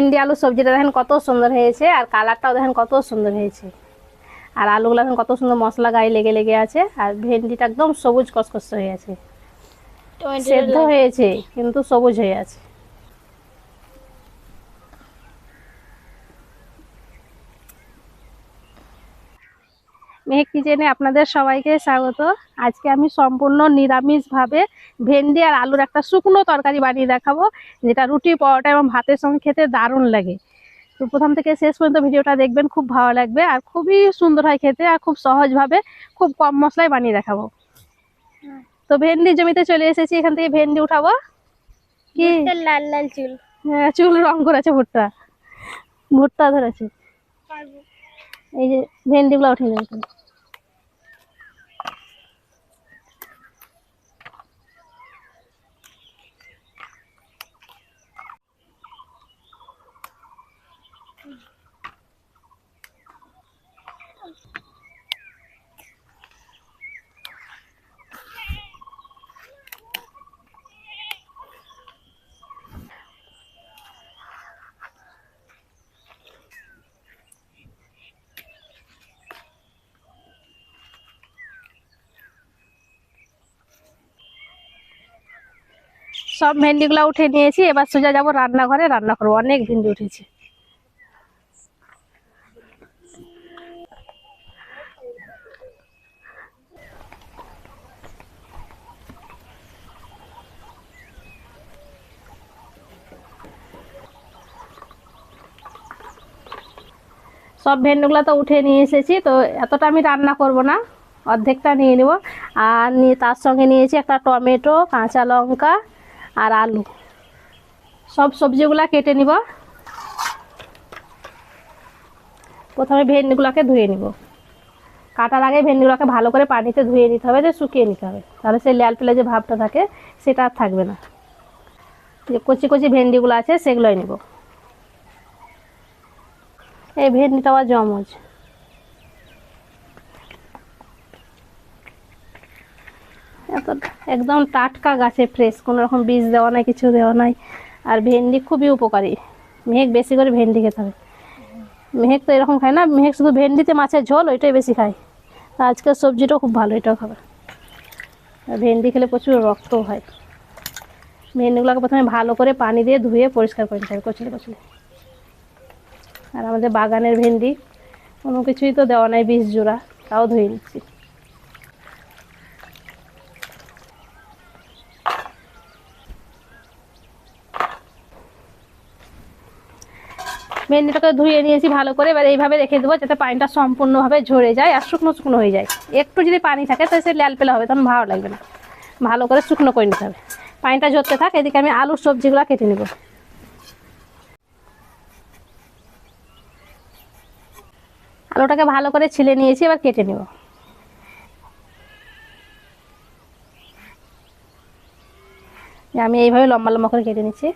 ভেন্ডি আলু সবজিটা দেখেন কত সুন্দর হয়েছে আর কালারটাও দেখেন কত সুন্দর হয়েছে। আর আলুগুলো দেখেন কত সুন্দর মশলা গায়ে লেগে লেগে আছে আর ভেন্ডিটা একদম সবুজ কসকস হয়ে আছে। সেদ্ধ হয়েছে কিন্তু সবুজ হয়ে আছে। মেহেক কিচেনে আপনাদের সবাইকে স্বাগত। আজকে আমি সম্পূর্ণ নিরামিষভাবে ভেন্ডি আর আলুর একটা শুকনো তরকারি বানিয়ে দেখাবো যেটা রুটি পরোটা এবং ভাতের সঙ্গে খেতে দারুণ লাগে। তো প্রথম থেকে শেষ পর্যন্ত ভিডিওটা দেখবেন খুব ভালো লাগবে আর খুবই সুন্দর হয় খেতে আর খুব সহজভাবে খুব কম মশলায় বানিয়ে দেখাবো। তো ভেন্ডি জমিতে চলে এসেছি এখান থেকে ভেন্ডি উঠাবো। কি? লাল লাল চুল। হ্যাঁ, চুল রং করেছে ভুট্টা। ভুট্টা ধরেছে। এই যে ভেন্ডিগুলো উঠে যাবে সব ভেন্ডিগুলো উঠে নিয়েছি, এবার সোজা যাব রান্নাঘরে, রান্না করব। অনেক ভেন্ডি উঠেছে। সব ভেন্ডিগুলো তো উঠে নিয়ে এসেছি, তো এতটা আমি রান্না করব না। অর্ধেকটা নিয়ে নেব। আর নিয়ে তার সঙ্গে নিয়েছি একটা টমেটো, কাঁচা লঙ্কা আর আলু। সব সবজিগুলো কেটে নিব। প্রথমে ভেন্ডিগুলোকে ধুয়ে নিব। কাটার আগে ভেন্ডিগুলোকে ভালো করে পানিতে ধুয়ে নিতে হবে, যে শুকিয়ে নিতে হবে। তাহলে সেই লাল পেলে যে ভাবটা থাকে, সেটা আর থাকবে না। যে কচি কচি ভেন্ডিগুলো আছে, সেগুলোই নেব। এই ভেন্ডিটা আবার জমজ। এত একদম টাটকা গাছে ফ্রেশ কোনো রকম বীজ দেওয়া নাই, কিছু দেওয়া নাই। আর ভেন্ডি খুবই উপকারী। মেহেক বেশি করে ভেন্ডি খেতে হবে মেহেক তো এরকম খায় না, মেহেক শুধু ভেন্ডিতে মাছের ঝোল, ওইটাই বেশি খায়। তা আজকের সবজিটাও খুব ভালো, এটাও খাবে। আর ভেন্ডি খেলে প্রচুর রক্তও হয়। ভেন্ডিগুলোকে প্রথমে ভালো করে পানি দিয়ে ধুয়ে পরিষ্কার করে নিতে হবে কচলে কচলে আর আমাদের বাগানের ভেন্ডি, কোনো কিছুই তো দেওয়া নাই বিষ জোড়া, তাও ধুয়ে নিচ্ছি। ভেন্ডিটাকে ধুয়ে নিয়েছি ভালো করে, এবার এইভাবে রেখে দেবো যাতে পানিটা সম্পূর্ণভাবে ঝরে যায় আর শুকনো শুকনো হয়ে যায়। একটু যদি পানি থাকে তাহলে সে লাল পেলা হবে, তখন ভালো লাগবে না। ভালো করে শুকনো করে নিতে হবে। পানিটা ঝরতে থাক, এদিকে আমি আলুর সবজিগুলো কেটে নেব। আলুটাকে ভালো করে ছিলে নিয়েছি, এবার কেটে নেব। আমি এইভাবে লম্বা লম্বা করে কেটে নিচ্ছি।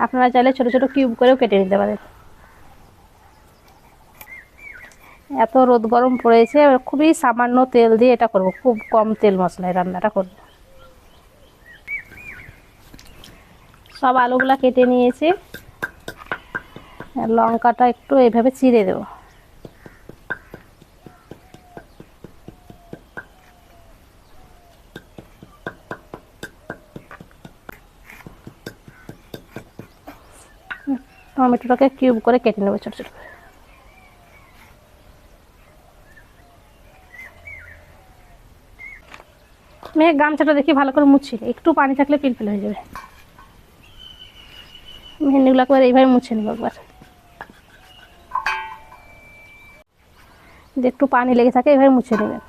আপনারা চাইলে ছোট ছোট কিউব করেও কেটে নিতে পারেন। এত রোদ গরম পড়েছে, খুবই সামান্য তেল দিয়ে এটা করব, খুব কম তেল মশলায় রান্নাটা করব। সব আলুগুলা কেটে নিয়েছি লঙ্কাটা একটু এইভাবে চিড়ে দেবো। টমেটোটাকে কিউব করে কেটে নেব ছোটো ছোটো করে। মেয়ে গামছাটা দেখি ভালো করে মুছি। একটু পানি থাকলে পিলপিল হয়ে যাবে। ভেন্ডিগুলো একবার এইভাবে মুছে নেব একবার। যদি একটু পানি লেগে থাকে এইভাবে মুছে নেবেন।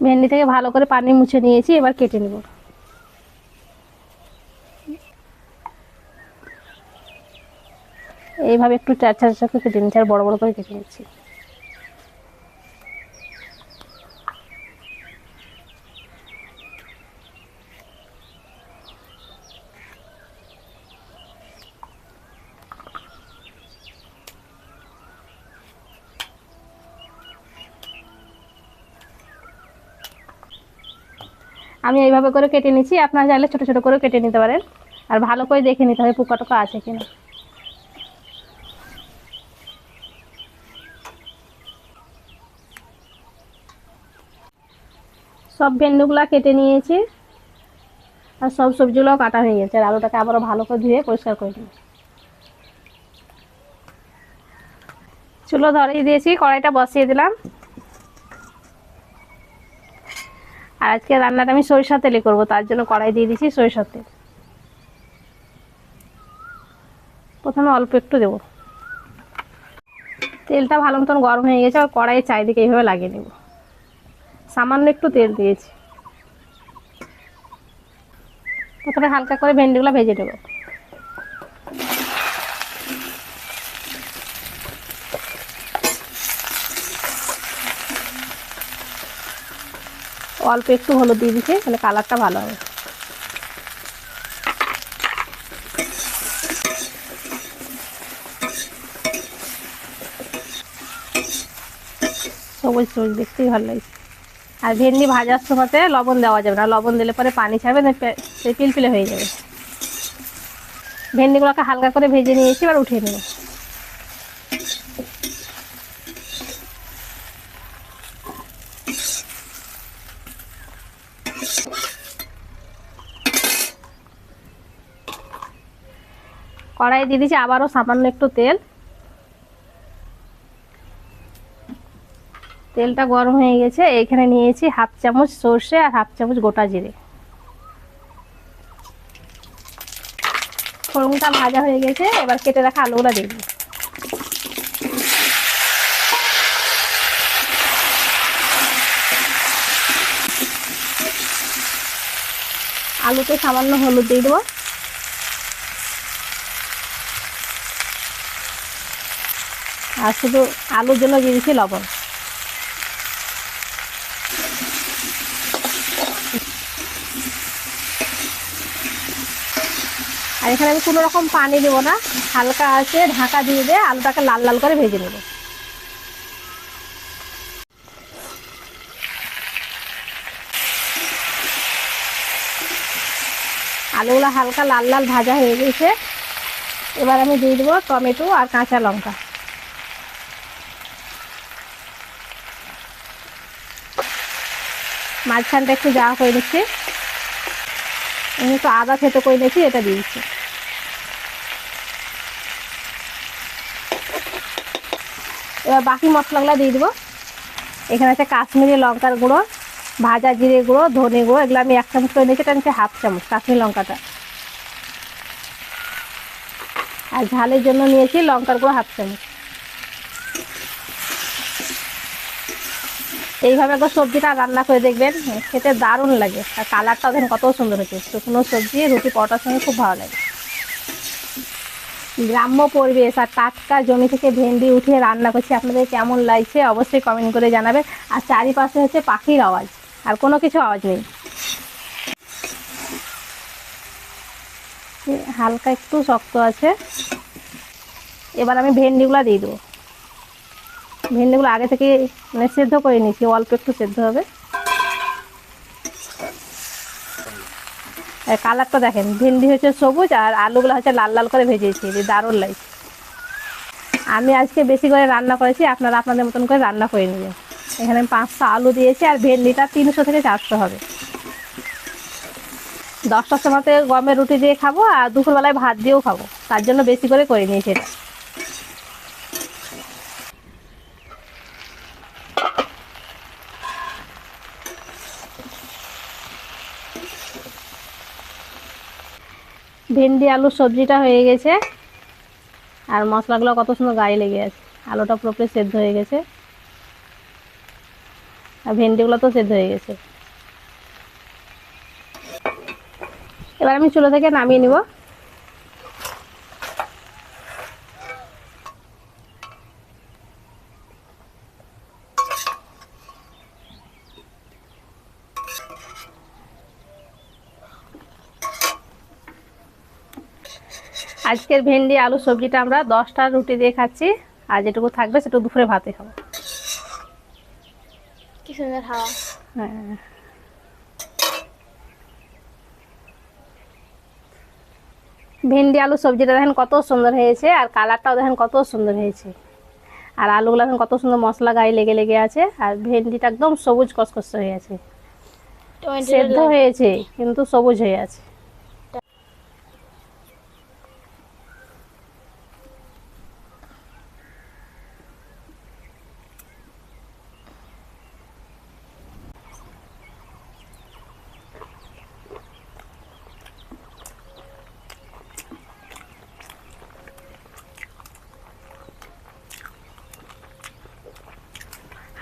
ভেন্ডি থেকে ভালো করে পানি মুছে নিয়েছি, এবার কেটে নেব। এইভাবে একটু চার চার চার কেটে নিচ্ছি চার বড় বড় করে কেটে নিচ্ছি। আমি এইভাবে করে কেটে নিচ্ছি, আপনারা চাইলে ছোটো ছোটো করে কেটে নিতে পারেন। আর ভালো করে দেখে নিতে হবে পোকা টোকা আছে কিনা। সব ভেন্ডুগুলো কেটে নিয়েছি। আর সব সবজিগুলো কাটা হয়ে গেছে। আর আলুটাকে আবারও ভালো করে ধুয়ে পরিষ্কার করে নিই। চুলো ধরিয়ে দিয়েছি, কড়াইটা বসিয়ে দিলাম। আর আজকে রান্নাটা আমি সরিষার তেলে করব, তার জন্য কড়াই দিয়ে দিয়েছি সরিষার তেল। প্রথমে অল্প একটু দেবো। তেলটা ভালো মতন গরম হয়ে গেছে, আর কড়াইয়ের চারিদিকে এইভাবে লাগিয়ে নেব। সামান্য একটু তেল দিয়েছি। প্রথমে হালকা করে ভেন্ডিগুলো ভেজে নেব। অল্প একটু হলুদ দিয়ে দিচ্ছি, তাহলে কালারটা ভালো হবে। সবুজ সবুজ দেখতেই ভালো লাগছে। আর ভেন্ডি ভাজার সময়তে লবণ দেওয়া যাবে না। লবণ দিলে পরে পানি ছাড়বে, না পিলপিলে হয়ে যাবে। ভেন্ডিগুলোকে হালকা করে ভেজে নিয়েছি, এবার উঠিয়ে নেব। কড়াই দিয়ে দিয়েছি আবারও সামান্য একটু তেল। তেলটা গরম হয়ে গেছে, এখানে নিয়েছি হাফ চামচ সর্ষে আর হাফ চামচ গোটা জিরে। ফোড়নটা ভাজা হয়ে গেছে, এবার কেটে রাখা আলুগুলো দিয়ে আলুতে সামান্য হলুদ দিয়ে দেবো। আর শুধু আলুর জন্য দিয়ে দিচ্ছি লবণ। এখানে আমি কোনো রকম পানি দেবো না। হালকা আছে, ঢাকা দিয়ে দিয়ে আলুটাকে লাল লাল করে ভেজে নেব। আলুগুলো হালকা লাল লাল ভাজা হয়ে গেছে। এবার আমি দিয়ে দেবো টমেটো আর কাঁচা লঙ্কা। মাঝখানটা একটু যাওয়া করে দিচ্ছি আমি একটু আদা থেতো করে নিয়েছি, এটা দিয়ে এবার বাকি মশলাগুলো দিয়ে দেবো। এখানে আছে কাশ্মীরি লঙ্কার গুঁড়ো, ভাজা জিরে গুঁড়ো, ধনে গুঁড়ো, এগুলো আমি এক চামচ করে নিয়েছি, এটা নিচ্ছে হাফ চামচ কাশ্মীরি লঙ্কাটা। আর ঝালের জন্য নিয়েছি লঙ্কার গুঁড়ো হাফ চামচ। এইভাবে একবার সবজিটা রান্না করে দেখবেন, খেতে দারুণ লাগে, আর কালারটা দেখেন কত সুন্দর হয়েছে। শুকনো সবজি, রুটি, পরোটার সঙ্গে খুব ভালো লাগে। গ্রাম্য পরিবেশ আর টাটকা জমি থেকে ভেন্ডি উঠিয়ে রান্না করছি। আপনাদের কেমন লাগছে অবশ্যই কমেন্ট করে জানাবেন। আর চারিপাশে হচ্ছে পাখির আওয়াজ। আর কোনো কিছু আওয়াজ নেই। হালকা একটু শক্ত আছে। এবার আমি ভেন্ডিগুলো দিয়ে দেবো। ভেন্ডিগুলো আগে থেকে মানে সেদ্ধ করে নিয়েছি। অল্প একটু সেদ্ধ হবে। কালারটা দেখেন, ভেন্ডি হচ্ছে সবুজ আর আলুগুলো হচ্ছে লাল লাল করে ভেজেছি দারুণ লাগছে আমি আজকে বেশি করে রান্না করেছি, আপনারা আপনাদের মতন করে রান্না করে নেবেন। এখানে পাঁচশো আলু দিয়েছি আর ভেন্ডিটা তিনশো থেকে চারশো হবে। দশটার সময়তে গমের রুটি দিয়ে খাব আর দুপুরবেলায় ভাত দিয়েও খাব, তার জন্য বেশি করে করে নিয়েছি এটা। ভেন্ডি আলুর সবজিটা হয়ে গেছে। আর মশলাগুলো কত সুন্দর গায়ে লেগে আছে। আলুটা পুরোপুরি সেদ্ধ হয়ে গেছে। আর ভেন্ডিগুলো তো সেদ্ধ হয়ে গেছে। এবার আমি চুলো থেকে নামিয়ে নিব। আজকের ভেন্ডি আলু সবজিটা আমরা দশটা রুটি দিয়ে খাচ্ছি। আর যেটুকু থাকবে সেটুকু দুপুরে ভাতে খাব কি সুন্দর হ্যাঁ। ভেন্ডি আলু সবজিটা দেখেন কত সুন্দর হয়েছে আর কালারটাও দেখেন কত সুন্দর হয়েছে। আর আলুগুলো দেখেন কত সুন্দর মশলা গায়ে লেগে লেগে আছে আর ভেন্ডিটা একদম সবুজ কসকস হয়ে আছে। সেদ্ধ হয়েছে কিন্তু সবুজ হয়ে আছে।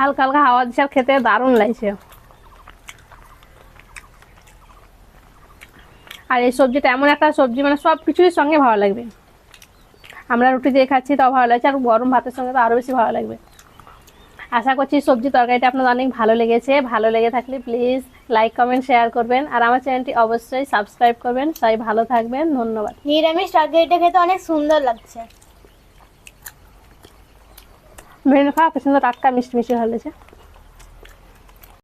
হালকা হালকা হাওয়া আর খেতে দারুণ লাগছে। আর এই সবজিটা এমন একটা সবজি মানে সব কিছুর সঙ্গে ভালো লাগবে। আমরা রুটি দিয়ে খাচ্ছি, তাও ভালো লাগছে, আর গরম ভাতের সঙ্গে তো আরও বেশি ভালো লাগবে। আশা করছি সবজি তরকারিটা আপনাদের অনেক ভালো লেগেছে। ভালো লেগে থাকলে প্লিজ লাইক কমেন্ট শেয়ার করবেন। আর আমার চ্যানেলটি অবশ্যই সাবস্ক্রাইব করবেন। সবাই ভালো থাকবেন। ধন্যবাদ। নিরামিষ তরকারিটা খেতে অনেক সুন্দর লাগছে। ভেন্ডি খাওয়া কি সুন্দর টাটকা মিষ্টি মিষ্টি হলেছে